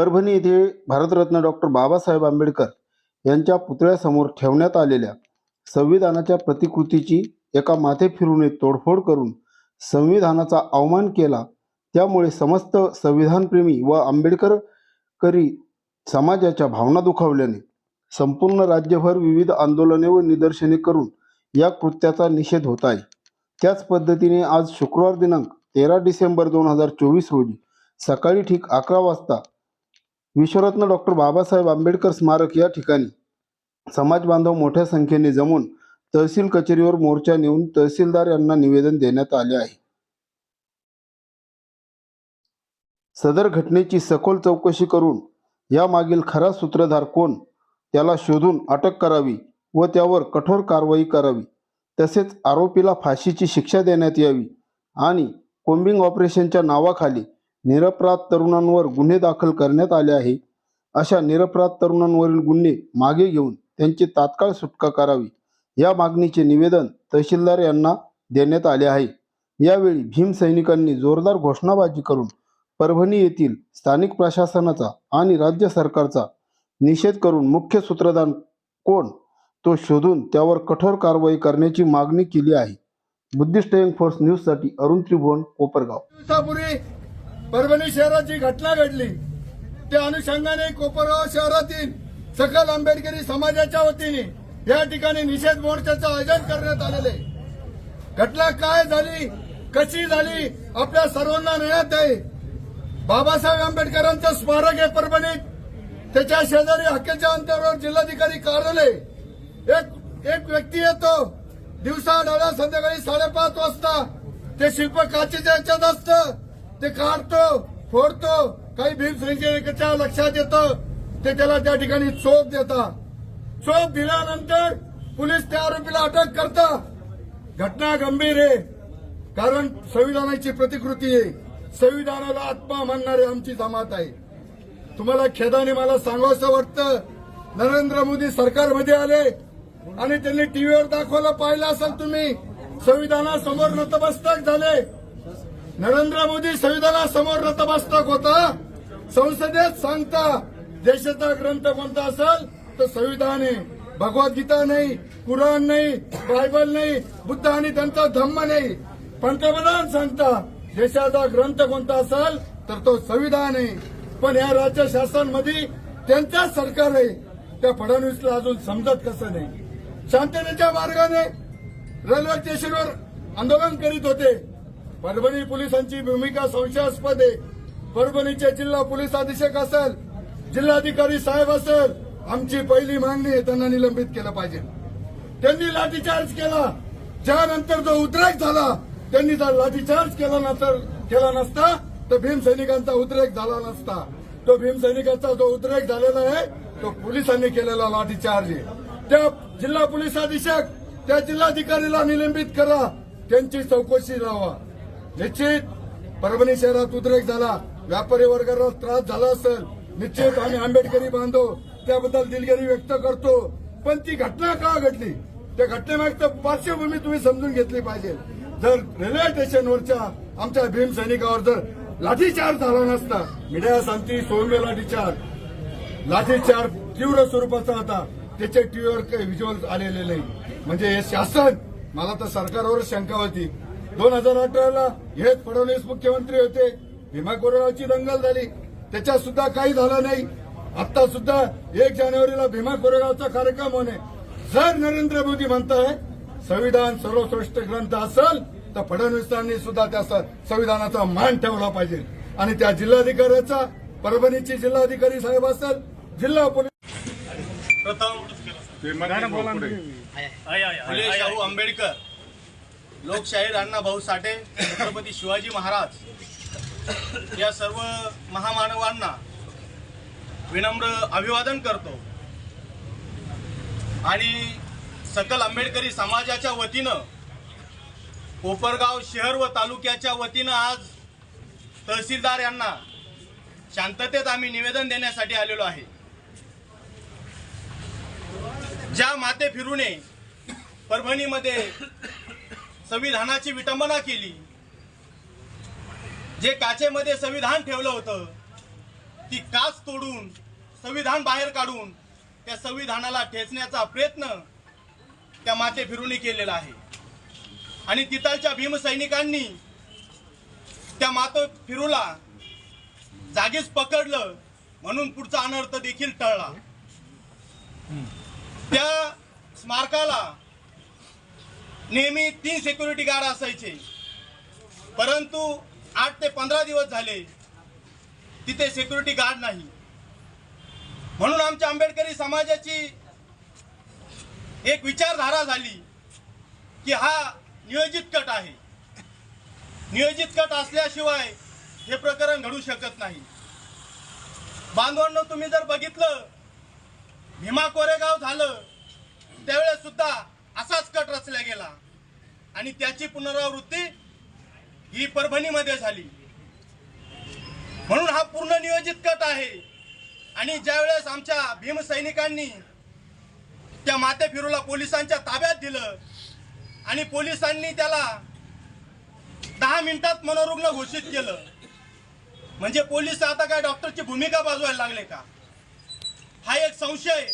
परभणी येथे भारतरत्न डॉक्टर बाबासाहेब आंबेडकर यांच्या पुतळ्यासमोर ठेवण्यात आलेल्या संविधानाच्या प्रतिकृतीची एका माथे फिरूने तोडफोड करून संविधानाचा अवमान केला त्यामुळे समस्त संविधानप्रेमी व आंबेडकर करी समाजाच्या भावना दुखावल्याने संपूर्ण राज्यभर विविध आंदोलने व निदर्शने करून या कृत्याचा निषेध होत आहे. त्याच पद्धतीने आज शुक्रवार दिनांक तेरा डिसेंबर दोन हजार चोवीस रोजी सकाळी ठीक अकरा वाजता विश्वरत्न डॉक्टर बाबासाहेब आंबेडकर स्मारक या ठिकाणी. समाज बांधव मोठ्या संख्येने जमून तहसील कचेरीवर मोर्चा नेऊन तहसीलदार यांना निवेदन देण्यात आले आहे. सदर घटनेची सखोल चौकशी करून यामागील खरा सूत्रधार कोण त्याला शोधून अटक करावी व त्यावर कठोर कारवाई करावी तसेच आरोपीला फाशीची शिक्षा देण्यात यावी आणि कोम्बिंग ऑपरेशनच्या नावाखाली निरपराध तरुणांवर गुन्हे दाखल करण्यात आले आहे. अशा निरपराध तरुणांवरील गुन्हे मागे घेऊन त्यांची तात्काळ सुटका करावी या मागणीचे निवेदन तहसीलदार यांना देण्यात आले आहे. यावेळी भीम सैनिकांनी जोरदार घोषणाबाजी करून परभणी येथील स्थानिक प्रशासनाचा आणि राज्य सरकारचा निषेध करून मुख्य सूत्रधार कोण तो शोधून त्यावर कठोर कारवाई करण्याची मागणी केली आहे. बुद्धिस्ट यंग फोर्स न्यूजसाठी अरुण त्रिभुवन कोपरगाव. परभणी शहरात जी घटना घडली. त्या अनुषंगाने कोपरगाव शहरातील सकल आंबेडकरी समाजाच्या वतीने या ठिकाणी निषेध मोर्चाचं आयोजन करण्यात आलेले. घटना काय झाली कशी झाली आपल्या सर्वांना नेण्यात आहे. बाबासाहेब आंबेडकरांचं स्मारक आहे परभणीत. त्याच्या शेजारी हक्केच्या अंतरावर जिल्हाधिकारी कार्यालय. एक एक व्यक्ती येतो. दिवसा डाळा संध्याकाळी साडेपाच वाजता. ते शिल्प काचेच्या याच्यात असतं. ते काढतो फोडतो काही भीमसैनिकाच्या लक्षात येतं ते त्याला त्या ठिकाणी चोप देतात. चोप दिल्यानंतर पोलीस त्या आरोपीला अटक करतात. घटना गंभीर आहे कारण संविधानाची प्रतिकृती आहे. संविधानाला आत्मा मानणारे आमची जमात आहे. तुम्हाला खेदाने मला सांगावंसं वाटतं नरेंद्र मोदी सरकारमध्ये आले आणि त्यांनी टीव्हीवर दाखवलं पाहिलं असेल तुम्ही. संविधानासमोर नतमस्तक झाले. नरेंद्र मोदी संविधानासमोर नतमस्तक होता. संसदेत सांगता देशाचा ग्रंथ कोणता असेल तर संविधान. आहे भगवद्गीता नाही कुराण नाही बायबल नाही बुद्ध आणि त्यांचा धम्म नाही. पंतप्रधान सांगता देशाचा ग्रंथ कोणता असेल तर तो संविधान. आहे पण या राज्य शासनमध्ये त्यांचाच सरकार आहे. त्या फडणवीसला अजून समजत कसं नाही. शांततेच्या मार्गाने रेल्वे स्टेशनवर आंदोलन करीत होते. परभणी पोलिसांची भूमिका संशयास्पद आहे. परभणीचे जिल्हा पोलीस अधीक्षक असेल जिल्हाधिकारी साहेब असेल आमची पहिली मागणी आहे त्यांना निलंबित केलं पाहिजे. त्यांनी लाठीचार्ज केला. ज्यानंतर जो उद्रेक झाला त्यांनी जर लाठीचार्ज केला नंतर केला नसता तर भीमसैनिकांचा उद्रेक झाला नसता. तो भीमसैनिकांचा जो उद्रेक झालेला आहे तो पोलिसांनी केलेला लाठीचार्ज आहे. त्या जिल्हा पोलीस अधीक्षक त्या जिल्हाधिकारीला निलंबित करा. त्यांची चौकशी लावा निश्चित. परभणी शहरात उद्रेक झाला. व्यापारी वर्गाला त्रास झाला असेल. निश्चित आम्ही आंबेडकरी बांधव. त्याबद्दल दिलगिरी व्यक्त करतो. पण ती घटना का घडली? त्या घटनेमागचं पार्श्वभूमी तुम्ही समजून घेतली पाहिजे. जर रेल्वे स्टेशनवरच्या आमच्या भीम सैनिकावर जर लाठीचार्ज झाला नसता मीडिया सांगती सौम्य लाठीचार्ज. लाठीचार्ज तीव्र स्वरूपाचा होता. त्याच्या टीव्हीवर काही व्हिज्युअल आलेले नाही. म्हणजे हे शासन मला तर सरकारवर शंका होती. दोन हजार अठराला हेच फडणवीस मुख्यमंत्री होते. भीमा कोरेगावची दंगल झाली. त्याच्यात सुद्धा काही झालं नाही. आता सुद्धा एक जानेवारीला भीमा कोरेगावचा कार्यक्रम होणे. जर नरेंद्र मोदी म्हणताय संविधान सर्वश्रेष्ठ ग्रंथ असेल तर फडणवीसांनी सुद्धा त्या संविधानाचा मान ठेवला पाहिजे. आणि त्या जिल्हाधिकाऱ्याचा परभणीचे जिल्हाधिकारी साहेब असेल जिल्हा पोलीस फुले शाहू आंबेडकर लोकशाहीर अण्णा भाऊ साठे छत्रपती शिवाजी महाराज या सर्व महामानवांना विनम्र अभिवादन करतो. आणि सकल आंबेडकरी समाजाच्या वतीनं कोपरगाव शहर व तालुक्याच्या वतीनं आज तहसीलदार यांना शांततेत आम्ही निवेदन देण्यासाठी आलेलो आहे. ज्या माते फिरूने परभणीमध्ये संविधानाची विटंबना केली. जे काचेमध्ये संविधान ठेवलं होतं ती काच तोडून संविधान बाहेर काढून त्या संविधानाला ठेचण्याचा प्रयत्न त्या माते फिरूनी केलेला आहे. आणि तिथलच्या भीमसैनिकांनी त्या मातो फिरूला जागीच पकडलं म्हणून पुढचा अनर्थ देखील टळला. त्या स्मारकाला नेहमी तीन सिक्युरिटी गार्ड असायचे. परंतु आठ ते पंधरा दिवस झाले तिथे सिक्युरिटी गार्ड नाही. म्हणून आमच्या आंबेडकरी समाजाची एक विचारधारा झाली की हा नियोजित कट आहे. नियोजित कट असल्याशिवाय हे प्रकरण घडू शकत नाही. बांधवांना तुम्ही जर बघितलं भीमा कोरेगाव झालं त्यावेळेस सुद्धा असाच कट रचला गेला. आणि त्याची पुनरावृत्ती ही परभणीमध्ये झाली. म्हणून हा पूर्ण नियोजित कट आहे. आणि ज्यावेळेस आमच्या भीमसैनिकांनी त्या माते फिरूला पोलिसांच्या ताब्यात दिलं आणि पोलिसांनी त्याला दहा मिनिटात मनोरुग्ण घोषित केलं. म्हणजे पोलीस आता काय डॉक्टरची भूमिका बाजवायला लागले का? हा एक संशय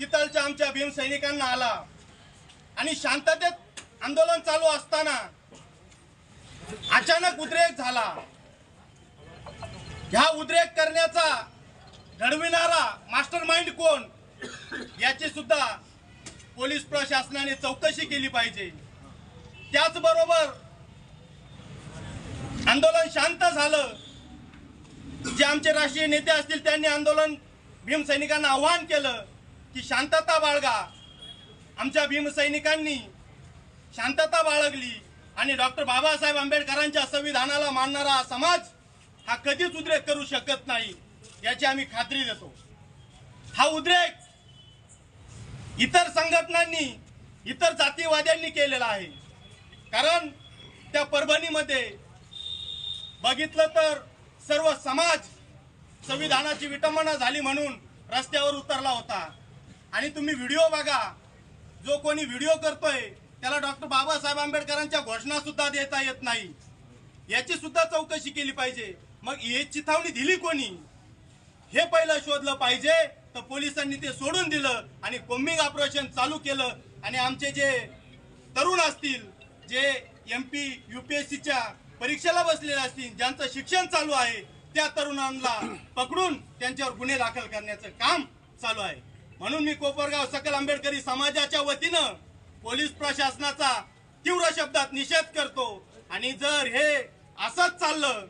तिथलच्या आमच्या भीमसैनिकांना आला. आणि शांततेत आंदोलन चालू असताना अचानक उद्रेक झाला. ह्या उद्रेक करण्याचा घडविणारा मास्टर माइंड कोण? याची सुद्धा पोलीस प्रशासनाने चौकशी केली पाहिजे. त्याचबरोबर आंदोलन शांत झालं. जे आमचे राष्ट्रीय नेते असतील त्यांनी आंदोलन भीमसैनिकांना आव्हान केलं की शांतता बाळगा. आमच्या भीमसैनिकांनी शांतता बाळगली. आणि डॉक्टर बाबासाहेब आंबेडकरांच्या संविधानाला मानणारा समाज हा कधीच उद्रेक करू शकत नाही याची आम्ही खात्री देतो. हा उद्रेक इतर संघटनांनी इतर जातीवाद्यांनी केलेला आहे. कारण त्या परभणीमध्ये बघितलं तर सर्व समाज संविधानाची विटंबना झाली म्हणून रस्त्यावर उतरला होता. आणि तुम्ही व्हिडिओ बघा. जो कोणी व्हिडिओ करतोय त्याला डॉक्टर बाबासाहेब आंबेडकरांच्या घोषणा सुद्धा देता येत नाही. याची सुद्धा चौकशी केली पाहिजे. मग हे चिथावणी दिली कोणी? हे पहिलं शोधलं पाहिजे तर पोलिसांनी ते सोडून दिलं आणि कोम्बिंग ऑपरेशन चालू केलं. आणि आमचे जे तरुण असतील जे एम पी युपीएससीच्या परीक्षेला बसलेले असतील ज्यांचं शिक्षण चालू आहे त्या तरुणांना पकडून त्यांच्यावर गुन्हे दाखल करण्याचं काम चालू आहे. म्हणून मी कोपरगाव सकल आंबेडकरी समाजाच्या वतीनं पोलीस प्रशासनाचा तीव्र शब्दात निषेध करतो. आणि जर हे असंच चाललं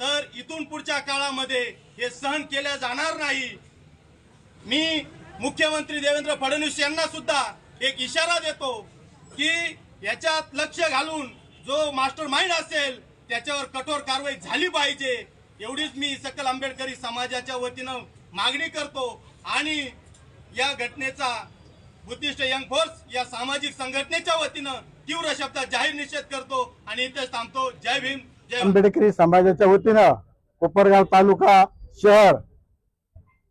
तर इथून पुढच्या काळामध्ये हे सहन केल्या जाणार नाही. मी मुख्यमंत्री देवेंद्र फडणवीस यांना सुद्धा एक इशारा देतो की याच्यात लक्ष घालून जो मास्टर माइंड असेल त्याच्यावर कठोर कारवाई झाली पाहिजे. एवढीच मी सकल आंबेडकरी समाजाच्या वतीनं मागणी करतो. आणि या घटनेचा बुद्धिस्ट यंग फोर्स या सामाजिक संघटनेच्या वतीनं तीव्र शब्दात जाहीर निषेध करतो आणि इथेच थांबतो. जय भीम जय आंबेडकरी समाजाच्या वतीनं कोपरगाव तालुका शहर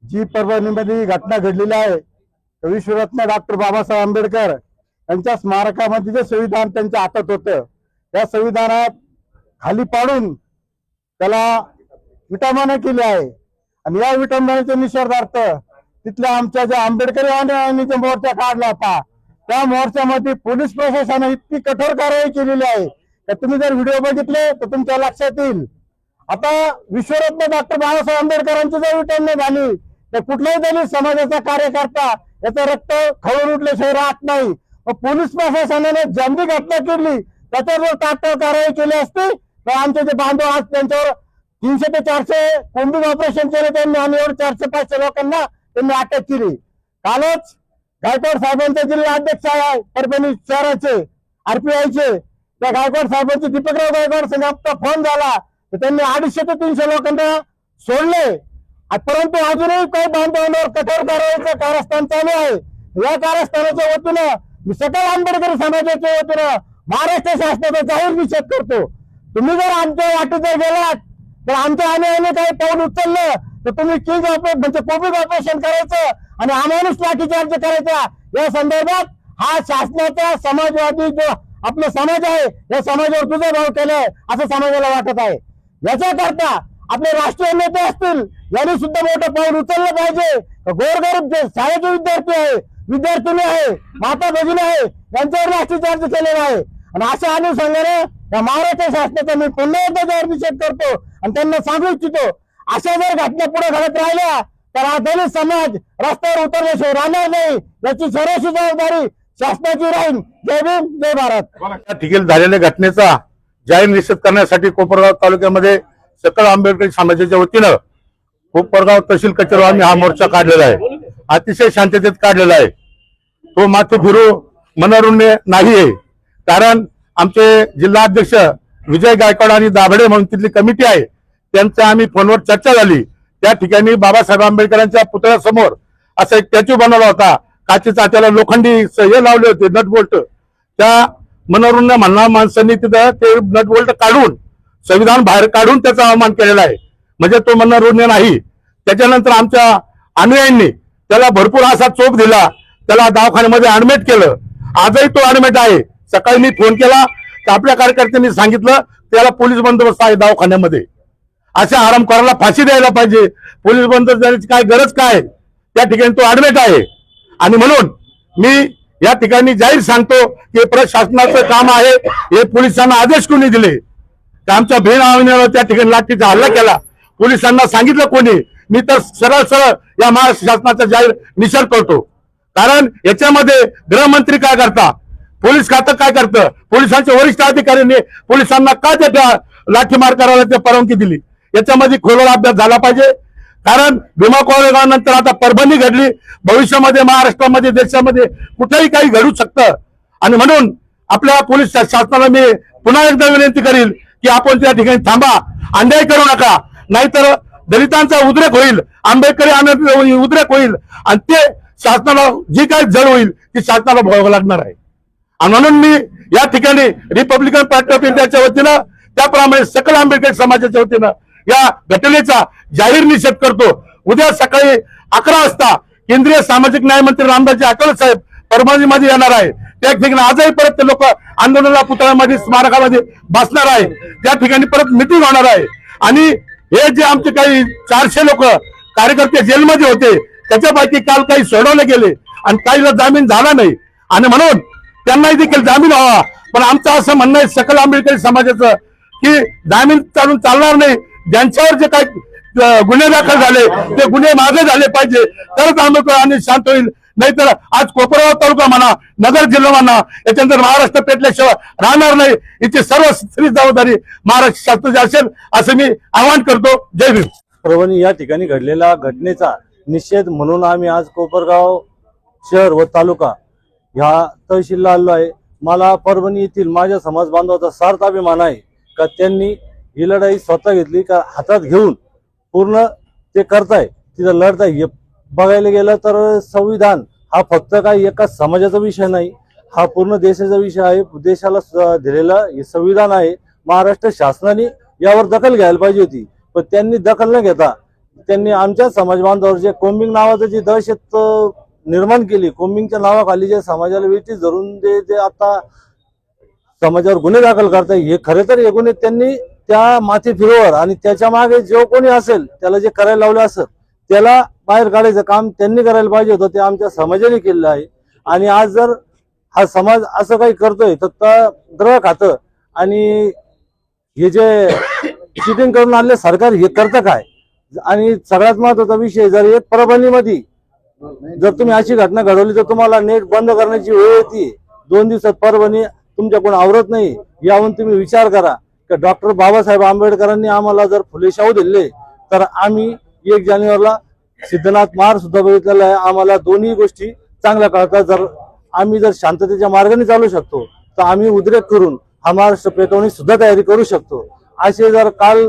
जी परभणीमध्ये घटना घडलेली आहे विश्वरत्न डॉक्टर बाबासाहेब आंबेडकर यांच्या स्मारकामध्ये जे संविधान त्यांच्या हातात होतं त्या संविधानात खाली पाडून त्याला विटंबना केली आहे. आणि या विटंबनाच्या निषेधार्थ तिथल्या आमच्या ज्या आंबेडकरी मोर्चा काढला होता. त्या मोर्चामध्ये पोलीस प्रशासनाने इतकी कठोर कारवाई केलेली आहे. तर तुम्ही जर व्हिडिओ बघितले तर तुमच्या लक्षात येईल. आता विश्वरत्न डॉक्टर बाबासाहेब आंबेडकरांची जर विटंबना झाली तर कुठल्याही दलित समाजाचा कार्यकर्ता याचं रक्त खवळून उठल्याशिवाय राहत नाही. पोलीस प्रशासनाने जंगी घटना केली त्याच्यावर जर तात्काळ कारवाई केली असती तर आमचे जे बांधव आज त्यांच्यावर तीनशे ते चारशे कोंबी ऑपरेशन केले त्यांनी आणि चारशे पाचशे लोकांना त्यांनी अटक केली. कालच गायकवाड साहेबांचे जिल्हा अध्यक्ष आहे परभणी शहराचे आरपीआयचे त्या गायकवाड साहेबांचे दीपकराव गायकवाड संघाचा फोन झाला. तर त्यांनी अडीचशे ते तीनशे लोकांना सोडले. परंतु अजूनही काही बांधवांवर कठोर कारवाईचं कारस्थान चालू आहे. या कारस्थानाच्या वतीनं मी सकल आंबेडकरी समाजाच्या वतीनं महाराष्ट्र शासनाचा जाहीर निषेध करतो. तुम्ही जर आमच्या वाटेत जर गेलात तर आमच्या आम्ही काही पाऊल उचललं. तर तुम्ही किंग ऑपरेशन म्हणजे कोविड ऑपरेशन करायचं आणि अमानुष लाठीचार्ज करायचा. या संदर्भात हा शासनाचा समाजवादी जो आपला समाज आहे या समाजावर तुझा भाव केलाय असं समाजाला वाटत आहे. याच्याकरता आपले राष्ट्रीय नेते असतील यांनी सुद्धा मोठं पाऊल उचललं पाहिजे. गोरगरीब जे शाळेचे विद्यार्थी आहे विद्यार्थिनी आहे माता भगिनी आहे यांच्यावर लाठीचार्ज केलेला आहे. आणि अशा अनुषंगाने या महाराष्ट्र शासनाचा मी पुन्हा एकदा जाहीर निषेध करतो आणि त्यांना सांगू इच्छितो अशा जर घटना पुढे घडत राहिल्या तर हा दलित समाज रस्त्यावर उतरल्याशिवाय राहणार नाही. याची सर्वस्वी जबाबदारी शासनाची राहील. जय भीम जय भारत. या ठिकाणी झालेल्या घटनेचा जाहीर निषेध करण्यासाठी कोपरगाव तालुक्यामध्ये सकल आंबेडकरी समाजाच्या वतीनं कोपरगाव तहसील कचेरीवर आम्ही हा मोर्चा काढलेला आहे. अतिशय शांततेत काढलेला आहे. तो माथे फिरू मनोरुण्य नाही आहे कारण आमचे जिल्हा अध्यक्ष विजय गायकवाड आणि दाभडे म्हणून तिथली कमिटी आहे. त्यांचं आम्ही फोनवर चर्चा झाली. त्या ठिकाणी बाबासाहेब आंबेडकरांच्या पुतळ्यासमोर असा एक स्टॅच्यू बनवला होता. काचेचा त्याला लोखंडी हे लावले होते नट बोल्ट. त्या मनोरुण्य म्हणणार माणसांनी तिथं ते नट बोल्ट काढून संविधान बाहेर काढून त्याचा अवमान केलेला आहे. म्हणजे तो मनोरुण्य नाही. त्याच्यानंतर आमच्या अनुयायांनी त्याला भरपूर असा चोप दिला. त्याला दवाखान्यामध्ये ऍडमिट केलं. आजही तो ऍडमिट आहे. सकाळी मी फोन केला. तर आपल्या कार्यकर्त्यांनी सांगितलं त्याला पोलीस बंदोबस्त आहे दवाखान्यामध्ये. अशा आरामखोराला फाशी द्यायला पाहिजे. पोलीस बंदोबस्त जाण्याची काय गरज काय? त्या ठिकाणी तो ऍडमिट आहे. आणि म्हणून मी या ठिकाणी जाहीर सांगतो की प्रशासनाचं काम आहे. हे पोलिसांना आदेश कोणी दिले? तर आमच्या बहीण आवण्यावर त्या ठिकाणी लाठीचा हल्ला केला. पोलिसांना सांगितलं कोणी? मी तर सरळ सरळ या महाराष्ट्र शासनाचा जाहीर निषेध करतो. कारण याच्यामध्ये गृहमंत्री काय करता? पोलीस खातं काय करतं? पोलिसांच्या वरिष्ठ अधिकाऱ्यांनी पोलिसांना का त्या लाठीमार करायला ते परवानगी दिली? याच्यामध्ये खोलवर अभ्यास झाला पाहिजे. कारण भीमा कोरेगावनंतर आता परभणी घडली. भविष्यामध्ये महाराष्ट्रामध्ये देशामध्ये कुठेही काही घडू शकतं. आणि म्हणून आपल्या पोलीस शासनाला मी पुन्हा एकदा विनंती करील की आपण त्या ठिकाणी थांबा. अन्याय करू नका. नाहीतर दलितांचा उद्रेक होईल. आंबेडकरी आंबेडकरी उद्रेक होईल. आणि ते शासनाला जी काही जड होईल ती शासनाला भोगावं लागणार आहे. आणि म्हणून मी या ठिकाणी रिपब्लिकन पार्टी ऑफ इंडियाच्या वतीनं त्याप्रमाणे सकल आंबेडकर समाजाच्या वतीनं या घटनेचा जाहीर निषेध करतो. उद्या सकाळी अकरा वाजता केंद्रीय सामाजिक न्याय मंत्री रामदासजी आठवले साहेब परभणीमध्ये येणार आहे. त्या ठिकाणी आजही परत ते लोक आंदोलनाला पुतळ्यामध्ये स्मारकामध्ये बसणार आहे. त्या ठिकाणी परत मिटिंग होणार आहे. आणि हे जे आमचे काही चारशे लोक कार्यकर्ते जेलमध्ये होते त्याच्यापैकी काल काही सोडवले गेले आणि काहीला जामीन झाला नाही. आणि म्हणून त्यांनाही देखील जामीन व्हावा पण आमचं असं म्हणणं आहे सकल आंबेडकरी समाजाचं की जामीन चालून चालणार नाही. ज्यांच्यावर जे काही गुन्हे दाखल झाले ते गुन्हे मागे झाले पाहिजे. तरच आंबेडकर शांत होईल. नाहीतर आज कोपरगाव तालुका म्हणा नगर जिल्हा म्हणा याच्यानंतर महाराष्ट्र पेटल्याशिवाय राहणार नाही. याची सर्व स्त्री जबाबदारी महाराष्ट्र शास्त्राची असेल असं मी आवाहन करतो. जय भीम. परभणी या ठिकाणी घडलेल्या घटनेचा निषेध म्हणून आम्ही आज कोपरगाव शहर व तालुका ह्या तहसीलला आलो आहे. मला परभणी येथील माझ्या समाज बांधवाचा सार्थ अभिमान आहे का? त्यांनी ही लढाई स्वतः घेतली का हातात घेऊन पूर्ण ते करताय तिथं लढताय. हे बघायला गेलं तर संविधान हा फक्त काय एका समाजाचा विषय नाही हा पूर्ण देशाचा विषय आहे. देशाला दिलेला हे संविधान आहे. महाराष्ट्र शासनाने यावर दखल घ्यायला पाहिजे होती. पण त्यांनी दखल न घेता त्यांनी आमच्या समाज बांधवावर जे कोम्बिंग नावाचं जी दहशत निर्माण केली कोम्बिंगच्या नावाखाली जे समाजाला वेटी धरून जे आता समाजावर गुन्हे दाखल करताय हे खरे तर हे गुन्हे त्यांनी त्या माथी फिरोवर आणि त्याच्यामागे जो कोणी असेल त्याला जे करायला लावलं असेल त्याला बाहेर काढायचं काम त्यांनी करायला पाहिजे होतं ते आमच्या समाजाने केलेलं आहे. आणि आज जर हा समाज असं काही करतोय तर त्या ग्रह खातं. आणि हे जे चिटिंग करून आणले सरकार हे करतं काय? आणि सगळ्यात महत्त्वाचा विषय जर एक परभणीमध्ये जर तुम्ही अशी घटना घडवली तर तुम्हाला नेट बंद करण्याची वेळ येते. दोन दिवसात परभणी तुमच्याकडून आवरत नाही यावरून तुम्ही विचार करा. डॉक्टर बाबासाहेब आंबेडकरांनी आम्हाला जर फुले शाहू दिले तर आम्ही एक जानेवारीला सिद्धनाथ मार सुद्धा बघितलेला आहे. आम्हाला दोन्ही गोष्टी चांगल्या कळतात. जर आम्ही जर शांततेच्या मार्गाने चालू शकतो तर आम्ही उद्रेक करून हा महाराष्ट्र पेटवणी सुद्धा तयारी करू शकतो. असे जर काल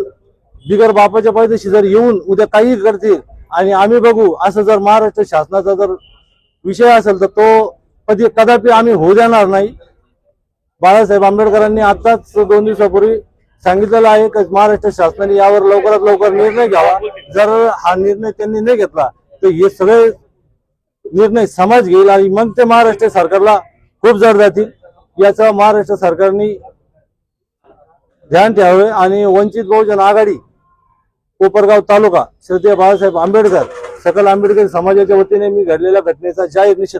बिगर बापाच्या पायदेशी जर येऊन उद्या काही करतील आणि आम्ही बघू असं जर महाराष्ट्र शासनाचा जर विषय असेल तर तो कधी कदापि आम्ही होऊ देणार नाही. बाळासाहेब आंबेडकरांनी आताच दोन दिवसापूर्वी सांगितलेलं आहे की महाराष्ट्र शासनाने यावर लवकरात लवकर निर्णय घ्यावा. जर हा निर्णय त्यांनी नाही घेतला तर हे सगळे निर्णय समाज घेईल आणि मग ते महाराष्ट्र सरकारला खूप जड जातील. याचा महाराष्ट्र सरकारने ध्यान ठेवावे आणि वंचित बहुजन आघाडी कोपरगाव तालुका श्रद्धेय बाळासाहेब आंबेडकर सकल आंबेडकर समाजाच्या वतीने मी घडलेल्या घटनेचा जाहीर निषेध